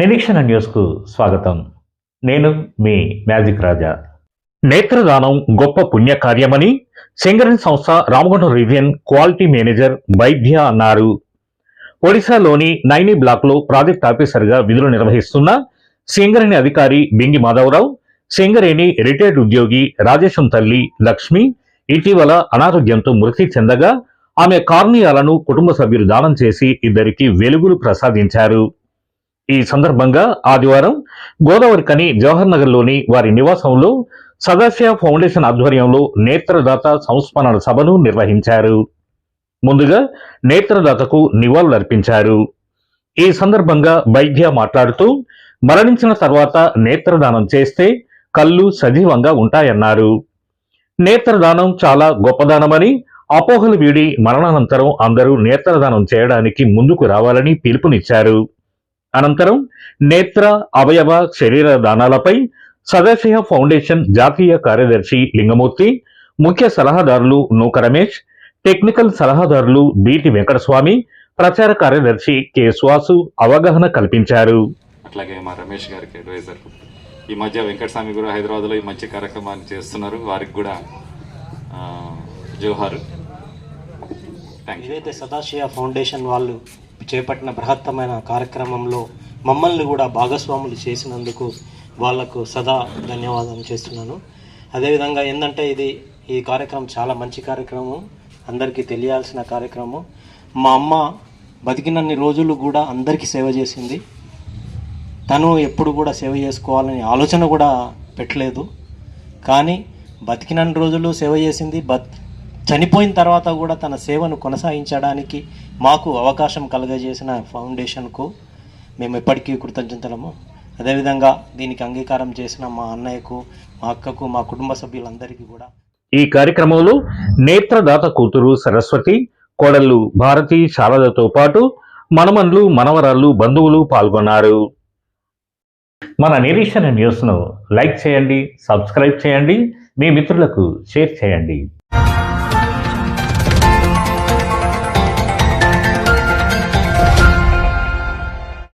నిరీక్షణ న్యూస్కు స్వాగతం. నేను మీ మ్యాజిక్ రాజా. నేత్రదానం గొప్ప పుణ్యకార్యమని సింగరేణి సంస్థ రామగుండం రీజియన్ క్వాలిటీ మేనేజర్ వైద్య అన్నారు. ఒడిశాలోని నైని బ్లాక్లో ప్రాజెక్ట్ ఆఫీసర్గా విధులు నిర్వహిస్తున్న సింగరేణి అధికారి బింగి మాధవరావు సింగరేణి రిటైర్డ్ ఉద్యోగి రాజేశం తల్లి లక్ష్మి ఇటీవల అనారోగ్యంతో మృతి చెందగా ఆమె కార్నియాలను కుటుంబ సభ్యులు దానం చేసి ఇద్దరికి వెలుగులు ప్రసాదించారు. ఈ సందర్భంగా ఆదివారం గోదావరి కని జవహర్ నగర్లోని వారి నివాసంలో సదాశివ ఫౌండేషన్ ఆధ్వర్యంలో నేత్రదాత సంస్మరణ సభను నిర్వహించారు. ముందుగా నేత్రదాతకు నివాళులర్పించారు ఈ సందర్భంగా వైద్య మాట్లాడుతూ మరణించిన తర్వాత నేత్రదానం చేస్తే కళ్ళు సజీవంగా ఉంటాయన్నారు. నేత్రదానం చాలా గొప్పదానమని అపోహలు వీడి మరణానంతరం అందరూ నేత్రదానం చేయడానికి ముందుకు రావాలని పిలుపునిచ్చారు. అనంతరం నేత్ర అవయవ శరీర దానాలపై సదాశయ ఫౌండేషన్ జాతీయ కార్యదర్శి లింగమూర్తి ముఖ్య సలహాదారులు నూక రమేష్ టెక్నికల్ సలహాదారులు బీటి వెంకటస్వామి ప్రచార కార్యదర్శి కె సువాసు అవగాహన కల్పించారు. అట్లాగే మా రమేష్ గారికి అడ్వైజర్ ఈ మధ్య వెంకటస్వామి కూడా హైదరాబాద్లో ఈ మంచి కార్యక్రమాన్ని చేస్తున్నారు. వారికి కూడా జోహార్. థ్యాంక్ యూ ఏదైతే సదాశివ ఫౌండేషన్ వాళ్ళు చేపట్టిన బృహత్తమైన కార్యక్రమంలో మమ్మల్ని కూడా భాగస్వాములు చేసినందుకు వాళ్ళకు సదా ధన్యవాదాలు చేస్తున్నాను. అదేవిధంగా ఏంటంటే ఇది ఈ కార్యక్రమం చాలా మంచి కార్యక్రమం. అందరికీ తెలియాల్సిన కార్యక్రమం. మా అమ్మ బతికినన్ని రోజులు కూడా అందరికీ సేవ చేసింది. తను ఎప్పుడు కూడా సేవ చేసుకోవాలని ఆలోచన కూడా పెట్టలేదు. కానీ బతికినన్ని రోజులు సేవ చేసింది బత్ చనిపోయిన తర్వాత కూడా తన సేవను కొనసాగించడానికి మాకు అవకాశం కలుగజేసిన ఫౌండేషన్కు మేము ఎప్పటికీ కృతజ్ఞతలము. అదేవిధంగా దీనికి అంగీకారం చేసిన మా అన్నయ్యకు మా అక్కకు మా కుటుంబ సభ్యులందరికీ కూడా. ఈ కార్యక్రమంలో నేత్రదాత కూతురు సరస్వతి కోడళ్ళు భారతి శారదతో పాటు మనమన్లు మనవరాళ్ళు బంధువులు పాల్గొన్నారు. మన నిరీక్షణ న్యూస్ను లైక్ చేయండి సబ్స్క్రైబ్ చేయండి మీ మిత్రులకు షేర్ చేయండి.